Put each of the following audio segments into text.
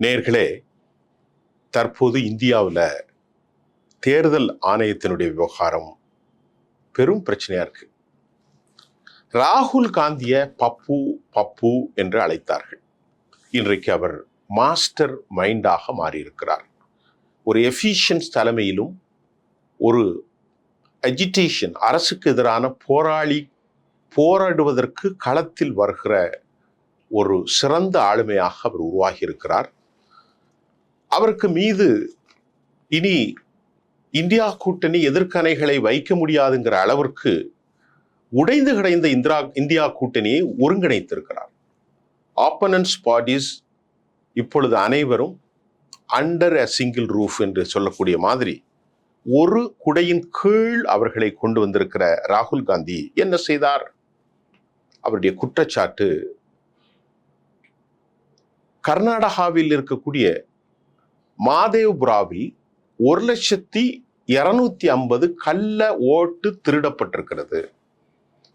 நேர்களே தற்போது இந்தியாவில் தேர்தல் ஆணையத்தினுடைய விவகாரம் பெரும் பிரச்சனையாக இருக்கு. ராகுல் காந்தியை பப்பு பப்பு என்று அழைத்தார்கள். இன்றைக்கு அவர் மாஸ்டர் மைண்டாக மாறியிருக்கிறார். ஒரு எஃபிஷியன்ஸ் தலைமையிலும் ஒரு அஜிடேஷன் அரசுக்கு எதிரான போராளி போராடுவதற்கு களத்தில் வருகிற ஒரு சிறந்த ஆளுமையாக அவர் உருவாகி இருக்கிறார் அவருக்கு மீது இனி இந்தியா கூட்டணி எதிர்க்கணைகளை வைக்க முடியாதுங்கிற அளவிற்கு உடைந்து கிடந்த இந்திரா இந்தியா கூட்டணியை ஒருங்கிணைத்திருக்கிறார். ஆப்பனன்ஸ் பாடிஸ் இப்பொழுது அனைவரும் அண்டர் அ சிங்கிள் ரூஃப் என்று சொல்லக்கூடிய மாதிரி ஒரு குடையின் கீழ் அவர்களை கொண்டு வந்திருக்கிற ராகுல் காந்தி என்ன செய்தார்? அவருடைய குற்றச்சாட்டு கர்நாடகாவில் இருக்கக்கூடிய மாதேவ்புராவில் ஒரு லட்சத்தி இரநூத்தி ஐம்பது கள்ள ஓட்டு திருடப்பட்டிருக்கிறது.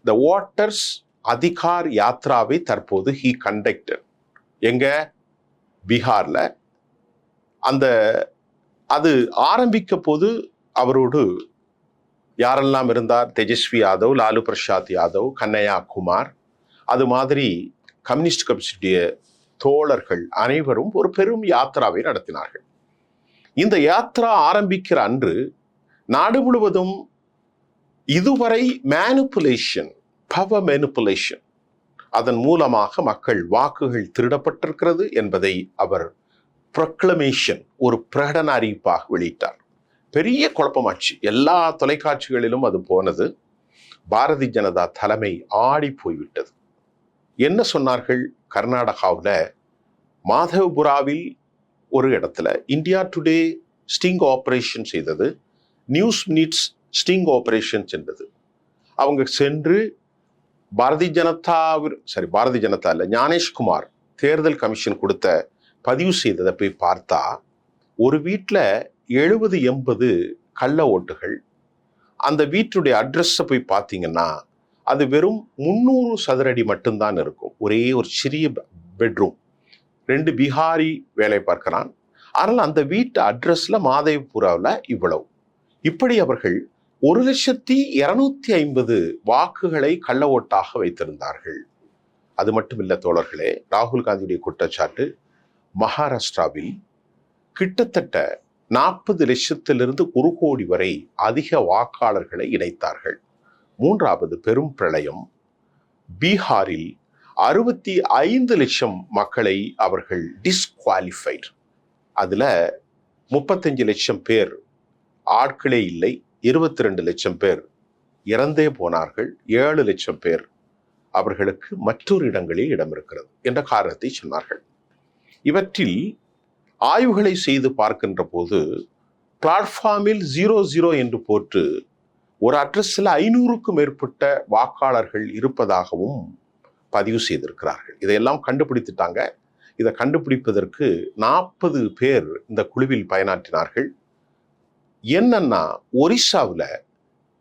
த ஓட்டர்ஸ் அதிகார் யாத்ராவை தற்போது ஹி கண்டக்டர் எங்க? பீகார்ல. அந்த அது ஆரம்பிக்க போது அவரோடு யாரெல்லாம் இருந்தார்? தேஜஸ்வி யாதவ் லாலு பிரசாத் யாதவ் கண்ணையா குமார். அது மாதிரி கம்யூனிஸ்ட் கட்சியுடைய தோழர்கள் அனைவரும் ஒரு பெரும் யாத்திராவை நடத்தினார்கள். இந்த யாத்ரா ஆரம்பிக்கிற அன்று நாடு முழுவதும் இதுவரை மேனுப்புலேஷன் பவ மேனுப்புலேஷன் அதன் மூலமாக மக்கள் வாக்குகள் திருடப்பட்டிருக்கிறது என்பதை அவர் ப்ரொக்ளமேஷன் ஒரு பிரகடன அறிவிப்பாக வெளியிட்டார். பெரிய குழப்பமாச்சு. எல்லா தொலைக்காட்சிகளிலும் அது போனது. பாரதிய ஜனதா தலைமை ஆடி போய்விட்டது. என்ன சொன்னார்கள் கர்நாடகாவில்? மாதவபுராவில் ஒரு இடத்துல இந்தியா டுடே ஸ்டிங் ஆப்ரேஷன் செய்தது. நியூஸ் மீட்ஸ் ஸ்டிங் ஆப்ரேஷன் சென்றது. அவங்க சென்று பாரதிய ஜனதா சரி பாரதிய ஜனதா இல்லை ஞானேஷ்குமார் தேர்தல் கமிஷன் கொடுத்த பதிவு செய்ததை போய் பார்த்தா ஒரு வீட்டில் எழுபது எண்பது கள்ள ஓட்டுகள். அந்த வீட்டுடைய அட்ரஸை போய் பார்த்தீங்கன்னா அது வெறும் முந்நூறு சதுரடி மட்டும்தான் இருக்கும். ஒரே ஒரு சிறிய பெட்ரூம் ரெண்டு பீகாரி வேலை பார்க்கிறான். ஆனால் அந்த வீட்டு அட்ரஸில் மாதேவ்புராவில் இவ்வளவு. இப்படி அவர்கள் ஒரு லட்சத்தி இருநூத்தி ஐம்பது வாக்குகளை கள்ள ஓட்டாக வைத்திருந்தார்கள். அது மட்டுமில்ல தோழர்களே ராகுல் காந்தியுடைய குற்றச்சாட்டு மகாராஷ்டிராவில் கிட்டத்தட்ட நாற்பது லட்சத்திலிருந்து ஒரு கோடி வரை அதிக வாக்காளர்களை இணைத்தார்கள். மூன்றாவது பெரும் பிரளயம் பீகாரில் அறுபத்தி ஐந்து லட்சம் மக்களை அவர்கள் டிஸ்குவாலிஃபைட் அதில் முப்பத்தஞ்சு லட்சம் பேர் ஆட்களே இல்லை இருபத்தி ரெண்டு லட்சம் பேர் இறந்தே போனார்கள் ஏழு லட்சம் பேர் அவர்களுக்கு மற்றொரு இடங்களில் இடம் இருக்கிறது என்ற காரணத்தை சொன்னார்கள். இவற்றில் ஆய்வுகளை செய்து பார்க்கின்ற போது பிளாட்ஃபார்மில் ஜீரோ ஜீரோ என்று போட்டு ஒரு அட்ரஸில் ஐநூறுக்கும் மேற்பட்ட வாக்காளர்கள் இருப்பதாகவும் பதிவு செய்திருக்கிறார்கள். இதையெல்லாம் கண்டுபிடித்துட்டாங்க. இதை கண்டுபிடிப்பதற்கு நாற்பது பேர் இந்த குழுவில் பயனாற்றினார்கள். என்னன்னா ஒரிசாவில்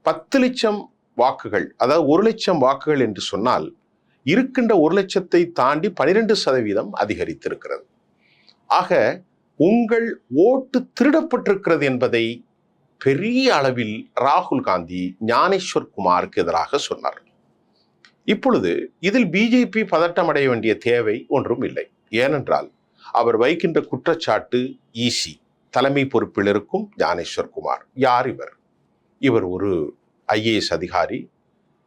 பத்து லட்சம் வாக்குகள் அதாவது ஒரு லட்சம் வாக்குகள் என்று சொன்னால் இருக்கின்ற ஒரு லட்சத்தை தாண்டி பனிரெண்டு சதவீதம் அதிகரித்திருக்கிறது. ஆக உங்கள் ஓட்டு திருடப்பட்டிருக்கிறது என்பதை பெரிய அளவில் ராகுல் காந்தி ஞானேஸ்வர் குமாருக்கு எதிராக சொன்னார் இப்பொழுது இதில் பிஜேபி பதட்டம் அடைய வேண்டிய தேவை ஒன்றும் இல்லை. ஏனென்றால் அவர் வைக்கின்ற குற்றச்சாட்டு ஈசி. தலைமை பொறுப்பில் இருக்கும் ஞானேஸ்வர் குமார். யார் இவர்? இவர் ஒரு ஐஏஎஸ் அதிகாரி.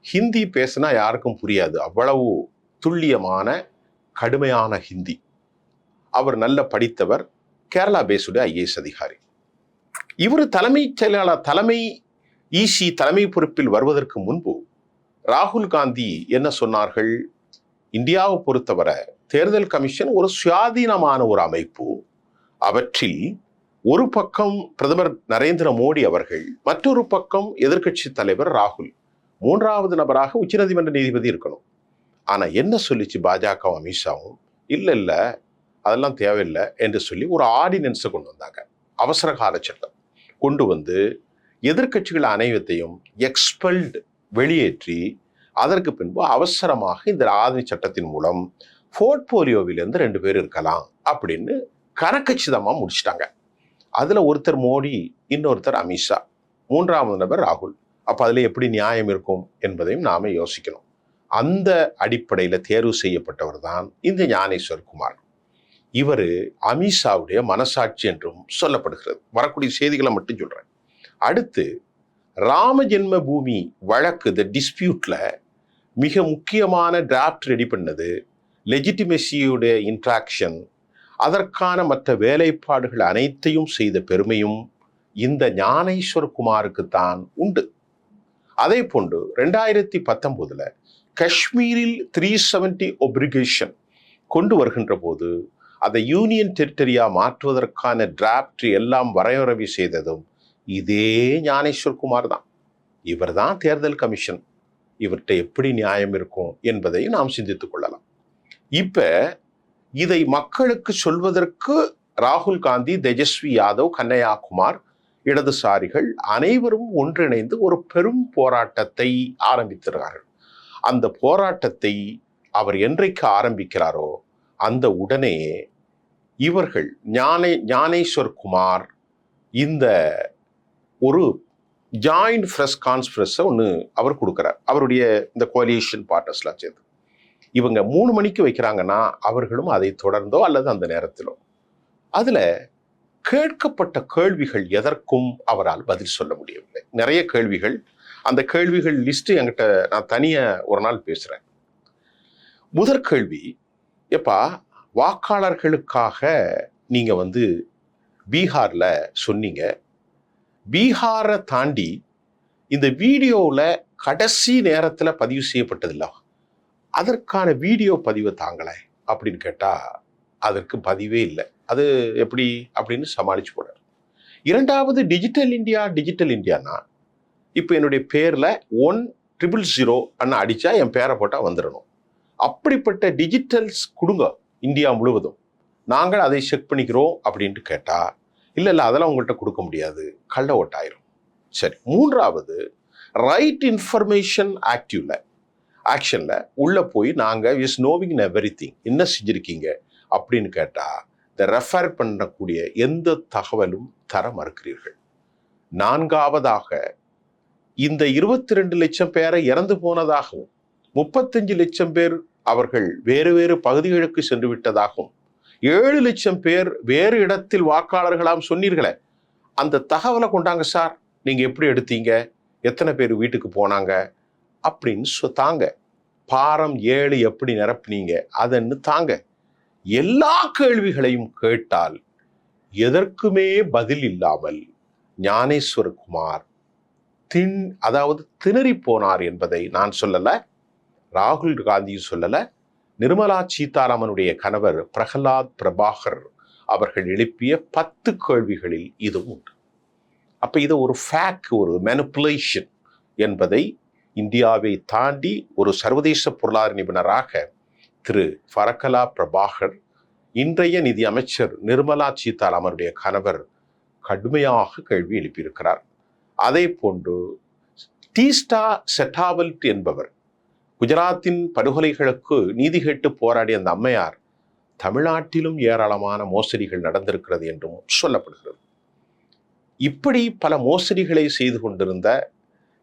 ஹிந்தி பேசினா யாருக்கும் புரியாது. அவ்வளவு துல்லியமான கடுமையான ஹிந்தி. அவர் நல்ல படித்தவர் கேரளா பேசுடைய ஐஏஎஸ் அதிகாரி. இவர் தலைமைச் செயலாளர் தலைமை ஈசி தலைமை பொறுப்பில் வருவதற்கு முன்பு ராகுல் காந்தி என்ன சொன்னார்கள்? இந்தியாவை பொறுத்தவரை தேர்தல் கமிஷன் ஒரு சுயாதீனமான ஒரு அமைப்பு. அவற்றில் ஒரு பக்கம் பிரதமர் நரேந்திர மோடி அவர்கள் மற்றொரு பக்கம் எதிர்க்கட்சி தலைவர் ராகுல். மூன்றாவது நபராக உச்சநீதிமன்ற நீதிபதி இருக்கணும். ஆனால் என்ன சொல்லிச்சு பாஜக அமித்ஷாவும்? இல்லை இல்லை அதெல்லாம் தேவையில்லை என்று சொல்லி ஒரு ஆர்டினன்ஸை கொண்டு வந்தாங்க. அவசர கால சட்டம். கொண்டு வந்து எதிர்க்கட்சிகள் அனைவத்தையும் எக்ஸ்பெல்டு வெளியேற்றி அதற்கு பின்பு அவசரமாக இந்த ஆதரவு சட்டத்தின் மூலம் போர்ட்போலியோவிலேருந்து ரெண்டு பேர் இருக்கலாம் அப்படின்னு கனக்கச்சிதமாக முடிச்சிட்டாங்க. அதில் ஒருத்தர் மோடி இன்னொருத்தர் அமித்ஷா. மூன்றாவது நபர் ராகுல். அப்போ அதில் எப்படி நியாயம் இருக்கும் என்பதையும் நாம யோசிக்கணும். அந்த அடிப்படையில் தேர்வு செய்யப்பட்டவர் தான் இந்த ஞானேஸ்வர் குமார். இவர் அமித்ஷாவுடைய மனசாட்சி என்றும் சொல்லப்படுகிறது. வரக்கூடிய செய்திகளை மட்டும் சொல்கிறேன் அடுத்து ராம ஜென்ம பூமி வழக்கு த டிஸ்பியூட்டில் மிக முக்கியமான டிராப்ட் ரெடி பண்ணது. லெஜிட்டிமெசியுடைய இன்ட்ராக்ஷன் அதற்கான மற்ற வேலைப்பாடுகள் அனைத்தையும் செய்த பெருமையும் இந்த ஞானேஸ்வர் குமாருக்கு தான் உண்டு. அதே போன்று ரெண்டாயிரத்தி பத்தொம்போதில் காஷ்மீரில் த்ரீ செவன்டி ஒப்ரிகேஷன் கொண்டு வருகின்ற போது அதை யூனியன் டெரிட்டரியாக மாற்றுவதற்கான டிராப்ட் எல்லாம் வரையறவி செய்ததும் இதே ஞானேஸ்வர் குமார் தான். இவர் தான் தேர்தல் கமிஷன். இவர்கிட்ட எப்படி நியாயம் இருக்கும் என்பதை நாம் சிந்தித்துக் கொள்ளலாம். இப்போ இதை மக்களுக்கு சொல்வதற்கு ராகுல் காந்தி தேஜஸ்வி யாதவ் கன்னையாகுமார் இடதுசாரிகள் அனைவரும் ஒன்றிணைந்து ஒரு பெரும் போராட்டத்தை ஆரம்பித்திருக்கிறார்கள். அந்த போராட்டத்தை அவர் என்றைக்கு ஆரம்பிக்கிறாரோ அந்த உடனே இவர்கள் ஞானே ஞானேஸ்வர் குமார் இந்த ஒரு ஜாயிண்ட் ஃப்ரெஷ் கான்ஸ்பிரஸை ஒன்று அவர் கொடுக்குறார். அவருடைய இந்த கோலியேஷன் பார்ட்னர்ஸ்லாம் சேர்த்து இவங்க மூணு மணிக்கு வைக்கிறாங்கன்னா அவர்களும் அதை தொடர்ந்தோ அல்லது அந்த நேரத்திலோ. அதில் கேட்கப்பட்ட கேள்விகள் எதற்கும் அவரால் பதில் சொல்ல முடியவில்லை. நிறைய கேள்விகள். அந்த கேள்விகள் லிஸ்ட்டு என்கிட்ட நான் தனியாக ஒரு நாள் பேசுகிறேன் முதற் கேள்வி எப்பா வாக்காளர்களுக்காக நீங்கள் வந்து பீகாரில் சொன்னீங்க. பீகாரை தாண்டி இந்த வீடியோவில் கடைசி நேரத்தில் பதிவு செய்யப்பட்டதில்ல. அதற்கான வீடியோ பதிவை தாங்களே அப்படின்னு கேட்டால் அதற்கு பதிவே இல்லை. அது எப்படி அப்படின்னு சமாளிச்சு போடுறார் இரண்டாவது டிஜிட்டல் இந்தியா டிஜிட்டல் இந்தியானா இப்போ என்னுடைய பேரில் ஒன் ட்ரிபிள் ஜீரோ அண்ணா அடித்தா என் பேரை போட்டால் வந்துடணும் அப்படிப்பட்ட டிஜிட்டல்ஸ் கொடுங்க இந்தியா முழுவதும். நாங்கள் அதை செக் பண்ணிக்கிறோம் அப்படின்ட்டு கேட்டால் இல்லை இல்லை அதெல்லாம் உங்கள்கிட்ட கொடுக்க முடியாது. கள்ள ஓட்டாயிரும். சரி மூன்றாவது ரைட் இன்ஃபர்மேஷன் ஆக்டிவில் ஆக்ஷனில் உள்ளே போய் நாங்கள் இஸ் நோவிங் எவ்ரி திங் என்ன செஞ்சுருக்கீங்க? அப்படின்னு கேட்டால் இந்த ரெஃபர் பண்ணக்கூடிய எந்த தகவலும் தர மறுக்கிறீர்கள். நான்காவதாக இந்த இருபத்தி ரெண்டு லட்சம் பேரை இறந்து போனதாகவும் முப்பத்தஞ்சு லட்சம் பேர் அவர்கள் வேறு வேறு பகுதிகளுக்கு சென்று விட்டதாகவும் ஏழு லட்சம் பேர் வேறு இடத்தில் வாக்காளர்களாம் சொன்னீர்களே அந்த தகவலை கொண்டாங்க சார் நீங்கள் எப்படி எடுத்தீங்க? எத்தனை பேர் வீட்டுக்கு போனாங்க? அப்படின்னு தாங்க. பாரம் ஏழு எப்படி நிரப்புனீங்க? அதன்னு தாங்க. எல்லா கேள்விகளையும் கேட்டால் எதற்குமே பதில் இல்லாமல் ஞானேஸ்வர குமார் தின் அதாவது திணறி போனார் என்பதை நான் சொல்லலை. ராகுல் காந்தியும் சொல்லலை. நிர்மலா சீதாராமனுடைய கணவர் பிரகலாத் பிரபாகர் அவர்கள் எழுப்பிய பத்து கேள்விகளில் இதுவும் உண்டு அப்போ இது ஒரு ஃபேக் ஒரு மெனுப்புலேஷன் என்பதை இந்தியாவை தாண்டி ஒரு சர்வதேச பொருளாதார நிபுணராக திரு பரகலா பிரபாகர் இன்றைய நிதி அமைச்சர் நிர்மலா சீதாராமனுடைய கணவர் கடுமையாக கேள்வி எழுப்பியிருக்கிறார். அதே போன்று டீஸ்டா செட்டாவல்ட் என்பவர் குஜராத்தின் படுகொலைகளுக்கு நீதி கேட்டு போராடிய அந்த அம்மையார் தமிழ்நாட்டிலும் ஏராளமான மோசடிகள் நடந்திருக்கிறது என்றும் சொல்லப்படுகிறது. இப்படி பல மோசடிகளை செய்து கொண்டிருந்த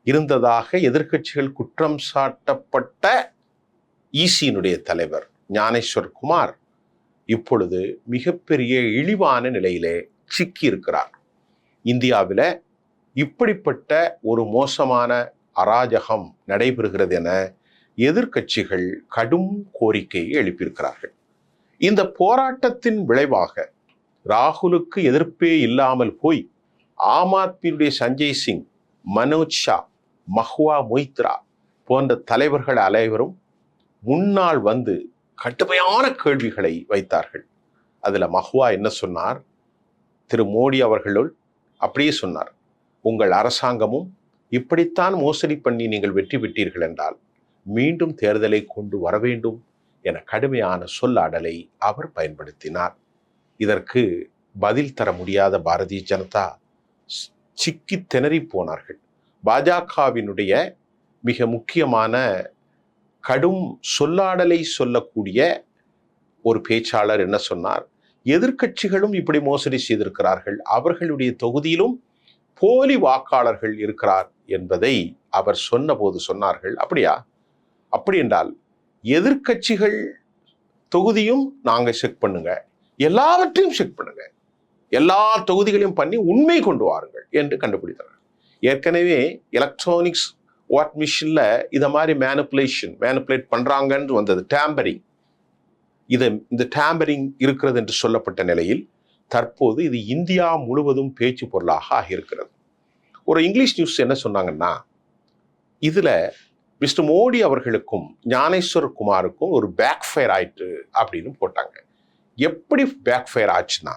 இருந்ததாக எதிர்க்கட்சிகள் குற்றம் சாட்டப்பட்ட ஈசியினுடைய தலைவர் ஞானேஸ்வர் குமார் இப்பொழுது மிகப்பெரிய இழிவான நிலையிலே சிக்கி இருக்கிறார் இந்தியாவில் இப்படிப்பட்ட ஒரு மோசமான அராஜகம் நடைபெறுகிறது என எதிர்க்கட்சிகள் கடும் கோரிக்கையை எழுப்பியிருக்கிறார்கள். இந்த போராட்டத்தின் விளைவாக ராகுலுக்கு எதிர்ப்பே இல்லாமல் போய் ஆம் ஆத்மியுடைய சஞ்சய் சிங் மனோஜ் ஷா மஹ்வா மொய்த்ரா போன்ற தலைவர்கள் அனைவரும் முன்னால் வந்து கடுமையான கேள்விகளை வைத்தார்கள். அதில் மஹ்வா என்ன சொன்னார்? திரு மோடி அவர்களுள் அப்படியே சொன்னார் உங்கள் அரசாங்கமும் இப்படித்தான் மோசடி பண்ணி நீங்கள் வெற்றி பெற்றீர்கள் என்றால் மீண்டும் தேர்தலை கொண்டு வர வேண்டும் என கடுமையான சொல்லாடலை அவர் பயன்படுத்தினார். இதற்கு பதில் தர முடியாத பாரதிய ஜனதா சிக்கி திணறி போனார்கள். பாஜகவினுடைய மிக முக்கியமான கடும் சொல்லாடலை சொல்லக்கூடிய ஒரு பேச்சாளர் என்ன சொன்னார்? எதிர்க்கட்சிகளும் இப்படி மோசடி செய்திருக்கிறார்கள். அவர்களுடைய தொகுதியிலும் போலி வாக்காளர்கள் இருக்கிறார் என்பதை அவர் சொன்னபோது சொன்னார்கள். அப்படியா? அப்படி என்றால் எதிர்க்கட்சிகள் தொகுதியும் நாங்கள் செக் பண்ணுங்க. எல்லாவற்றையும் செக் பண்ணுங்க. எல்லா தொகுதிகளையும் பண்ணி உண்மை கொண்டு வாருங்கள் என்று கண்டுபிடித்தார்கள் ஏற்கனவே எலக்ட்ரானிக்ஸ் வாட் மிஷினில் இதை மாதிரி மேனுப்புலேஷன் மேனுப்புலேட் பண்ணுறாங்கன்னு வந்தது டேம்பரிங் இது இந்த டேம்பரிங் இருக்கிறது என்று சொல்லப்பட்ட நிலையில் தற்போது இது இந்தியா முழுவதும் பேச்சு பொருளாக ஆகியிருக்கிறது. ஒரு இங்கிலீஷ் நியூஸ் என்ன சொன்னாங்கன்னா இதில் மிஸ்டர் மோடி அவர்களுக்கும் ஞானேஸ்வர் குமாருக்கும் ஒரு பேக் ஃபயர் ஆயிட்டு அப்படின்னு போட்டாங்க. எப்படி பேக் ஃபயர் ஆச்சுன்னா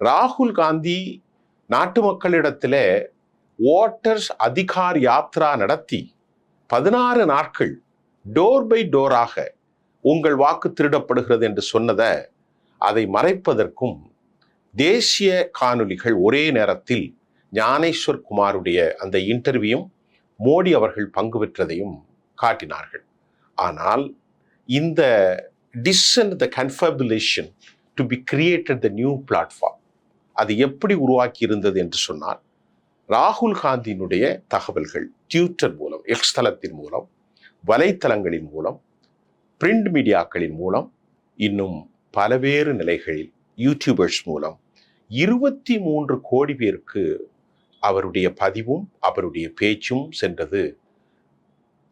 ராகுல் காந்தி நாட்டு மக்களிடத்தில் ஓட்டர்ஸ் அதிகார் யாத்ரா நடத்தி பதினாறு நாட்கள் டோர் பை டோராக உங்கள் வாக்கு திருடப்படுகிறது என்று சொன்னதை அதை மறைப்பதற்கும் தேசிய காணொளிகள் ஒரே நேரத்தில் ஞானேஸ்வர் குமாருடைய அந்த இன்டர்வியூம் மோடி அவர்கள் பங்கு பெற்றதையும் காட்டினார்கள். ஆனால் இந்த decision the confabulation to be created the new platform அது எப்படி உருவாக்கி இருந்தது என்று சொன்னால் ராகுல் காந்தியினுடைய தகவல்கள் ட்விட்டர் மூலம் எக்ஸ் தளத்தின் மூலம் வலைத்தளங்களின் மூலம் பிரிண்ட் மீடியாக்களின் மூலம் இன்னும் பலவேறு நிலைகளில் யூடியூபர்ஸ் மூலம் இருபத்தி மூன்று கோடி பேருக்கு அவருடைய பதிவும் அவருடைய பேச்சும் சென்றது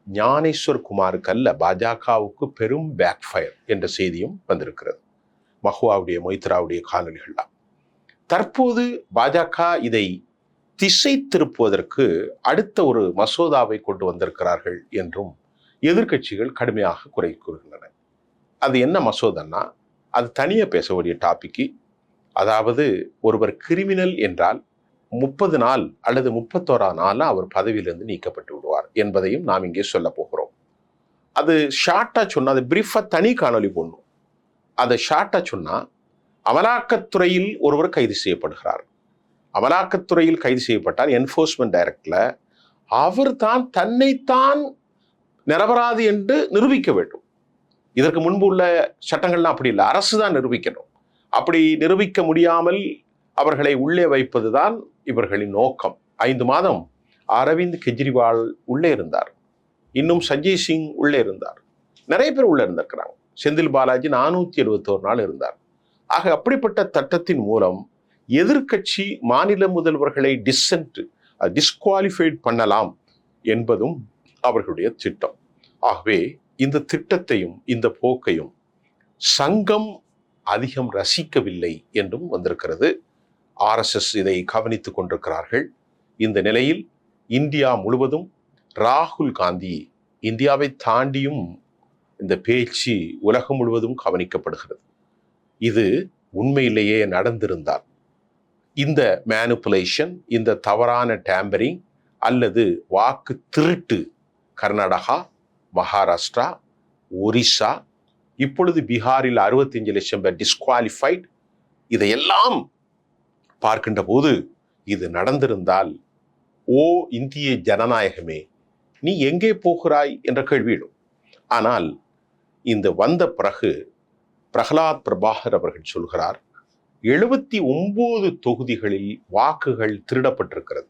ஞானேஸ்வர் குமாருக்கு அல்ல பாஜகவுக்கு பெரும் பேக் ஃபயர் என்ற செய்தியும் வந்திருக்கிறது. மஹுவாவுடைய மொய்த்ராவுடைய காணொலிகள்லாம் தற்போது பாஜக இதை திசை திருப்புவதற்கு அடுத்த ஒரு மசோதாவை கொண்டு வந்திருக்கிறார்கள் என்றும் எதிர்க்கட்சிகள் கடுமையாக குறை கூறுகின்றன. அது என்ன மசோதான்னா அது தனியாக பேசக்கூடிய டாபிக்கு அதாவது ஒருவர் கிரிமினல் என்றால் முப்பது நாள் அல்லது முப்பத்தோரா நாளில் அவர் பதவியிலிருந்து நீக்கப்பட்டு விடுவார் என்பதையும் நாம் இங்கே சொல்ல போகிறோம். அது ஷார்ட்டாக சொன்னால் அது பிரீஃபாக தனி காணொலி போடணும். அதை ஷார்ட்டாக சொன்னால் அமலாக்கத்துறையில் ஒருவர் கைது செய்யப்படுகிறார். அமலாக்கத்துறையில் கைது செய்யப்பட்டார் என்ஃபோர்ஸ்மெண்ட் டைரக்டில் அவர் தான் தன்னைத்தான் நிரபராதி என்று நிரூபிக்க வேண்டும். இதற்கு முன்பு உள்ள சட்டங்கள்லாம் அப்படி இல்லை. அரசு தான் நிரூபிக்கணும். அப்படி நிரூபிக்க முடியாமல் அவர்களை உள்ளே வைப்பதுதான் இவர்களின் நோக்கம். ஐந்து மாதம் அரவிந்த் கெஜ்ரிவால் உள்ளே இருந்தார். இன்னும் சஞ்சய் சிங் உள்ளே இருந்தார். நிறைய பேர் உள்ளே இருந்திருக்கிறாங்க. செந்தில் பாலாஜி நானூற்றி எழுபத்தோரு நாள் இருந்தார். ஆக அப்படிப்பட்ட தட்டத்தின் மூலம் எதிர்க்கட்சி மாநில முதல்வர்களை டிசன்ட் டிஸ்குவாலிஃபைட் பண்ணலாம் என்பதும் அவர்களுடைய திட்டம். ஆகவே இந்த திட்டத்தையும் இந்த போக்கையும் சங்கம் அதிகம் ரசிக்கவில்லை என்றும் வந்திருக்கிறது. ஆர்எஸ்எஸ் இதை கவனித்துக் கொண்டிருக்கிறார்கள். இந்த நிலையில் இந்தியா முழுவதும் ராகுல் காந்தி இந்தியாவை தாண்டியும் இந்த பேச்சு உலகம் முழுவதும் கவனிக்கப்படுகிறது. இது உண்மையிலேயே நடந்திருந்தால் இந்த மேனுப்புலேஷன் இந்த தவறான டேம்பரிங் அல்லது வாக்கு திருட்டு கர்நாடகா மகாராஷ்டிரா ஒரிசா இப்பொழுது பீகாரில் அறுபத்தஞ்சு லட்சம் பேர் டிஸ்குவாலிஃபைட் இதையெல்லாம் பார்க்கின்ற போது இது நடந்திருந்தால் ஓ இந்திய ஜனநாயகமே நீ எங்கே போகிறாய்? என்ற கேள்வியிடும் ஆனால் இந்த வந்த பிறகு பிரகலாத் பிரபாகர் அவர்கள் சொல்கிறார் எழுபத்தி ஒன்பது தொகுதிகளில் வாக்குகள் திருடப்பட்டிருக்கிறது.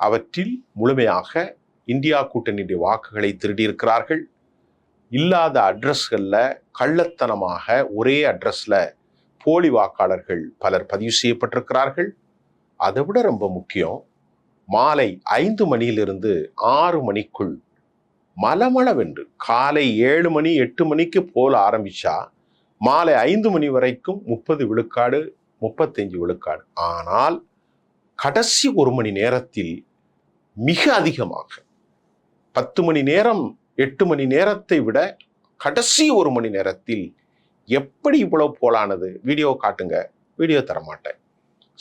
அவற்றில் முழுமையாக இந்தியா கூட்டணியுடைய வாக்குகளை திருடியிருக்கிறார்கள். இல்லாத அட்ரஸ்களில் கள்ளத்தனமாக ஒரே அட்ரஸில் போலி வாக்காளர்கள் பலர் பதிவு செய்யப்பட்டிருக்கிறார்கள். அதை விட ரொம்ப முக்கியம் மாலை ஐந்து மணியிலிருந்து ஆறு மணிக்குள் மலமளவென்று காலை ஏழு மணி எட்டு மணிக்கு போல ஆரம்பிச்சா மாலை ஐந்து மணி வரைக்கும் முப்பது விழுக்காடு முப்பத்தஞ்சு விழுக்காடு. ஆனால் கடைசி ஒரு மணி நேரத்தில் மிக அதிகமாக பத்து மணி நேரம் எட்டு மணி நேரத்தை விட கடைசி ஒரு மணி நேரத்தில் எப்படி இவ்வளோ போலானது? வீடியோ காட்டுங்க. வீடியோ தரமாட்டேன்.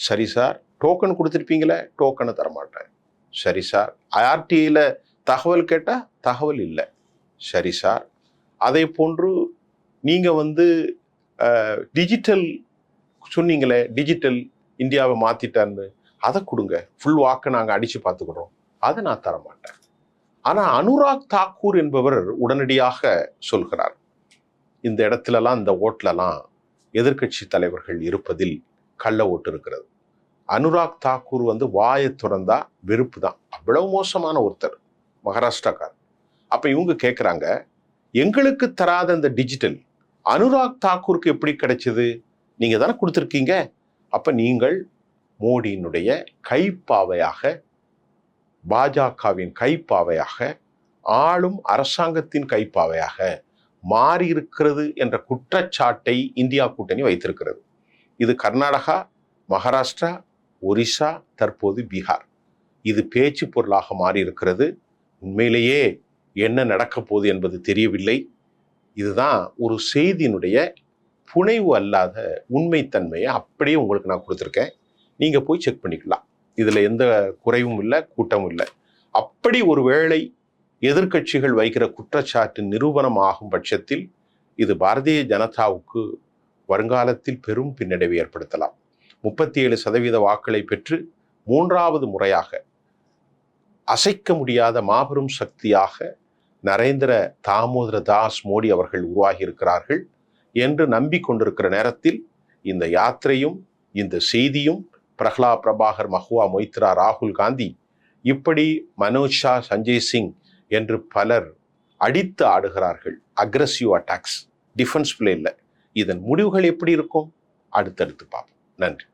சரி சார். டோக்கன் கொடுத்துருப்பீங்களே? டோக்கனை தரமாட்டேன். சரி சார். ஆர்டிஐயில் தகவல் கேட்டால் தகவல் இல்லை. சரி சார். அதே போன்று நீங்கள் வந்து டிஜிட்டல் சொன்னீங்களே டிஜிட்டல் இந்தியாவை மாற்றிட்டான்னு அதை கொடுங்க. ஃபுல் வாக்கை நாங்கள் அடித்து பார்த்துக்கிறோம். அதை நான் தர மாட்டேன் ஆனால் அனுராக் தாக்கூர் என்பவர் உடனடியாக சொல்கிறார். இந்த இடத்துலலாம் இந்த ஓட்லலாம் எதிர்க்கட்சி தலைவர்கள் இருப்பதில் கள்ள ஓட்டு இருக்கிறது. அனுராக் தாக்கூர் வந்து வாயை துறந்தா வெறுப்பு தான். அவ்வளவு மோசமான ஒருத்தர் மகாராஷ்டிராக்கார் அப்போ இவங்க கேட்குறாங்க எங்களுக்கு தராத இந்த டிஜிட்டல் அனுராக் தாக்கூருக்கு எப்படி கிடைச்சது? நீங்கள் தானே கொடுத்துருக்கீங்க? அப்போ நீங்கள் மோடியினுடைய கைப்பாவையாக பாஜகவின் கைப்பாவையாக ஆளும் அரசாங்கத்தின் கைப்பாவையாக மாறியிருக்கிறது என்ற குற்றச்சாட்டை இந்தியா கூட்டணி வைத்திருக்கிறது. இது கர்நாடகா மகாராஷ்டிரா ஒரிசா தற்போது பீகார். இது பேச்சு பொருளாக மாறியிருக்கிறது. உண்மையிலேயே என்ன நடக்கப் போகுது என்பது தெரியவில்லை. இதுதான் ஒரு செய்தியினுடைய புனைவு அல்லாத உண்மைத்தன்மையை அப்படியே உங்களுக்கு நான் கொடுத்துருக்கேன். நீங்கள் போய் செக் பண்ணிக்கலாம். இதில் எந்த குறைவும் இல்லை கூட்டமும் இல்லை. அப்படி ஒரு வேளை எதிர்க்கட்சிகள் வைக்கிற குற்றச்சாட்டு நிரூபணம் ஆகும் பட்சத்தில் இது பாரதிய ஜனதாவுக்கு வருங்காலத்தில் பெரும் பின்னடைவை ஏற்படுத்தலாம். முப்பத்தி ஏழு சதவீத வாக்களை பெற்று மூன்றாவது முறையாக அசைக்க முடியாத மாபெரும் சக்தியாக நரேந்திர தாமோதர தாஸ் மோடி அவர்கள் உருவாகியிருக்கிறார்கள் என்று நம்பிக்கொண்டிருக்கிற நேரத்தில் இந்த யாத்திரையும் இந்த செய்தியும் பிரஹ்லா பிரபாகர் மஹுவா மொய்த்ரா ராகுல் காந்தி இப்படி மனோஜ் ஷா சஞ்சய் சிங் என்று பலர் அடித்து ஆடுகிறார்கள். அக்ரஸிவ் அட்டாக்ஸ் டிஃபென்ஸ் பிளேல இதன் முடிவுகள் எப்படி இருக்கும்? அடுத்தடுத்து பார்ப்போம். நன்றி.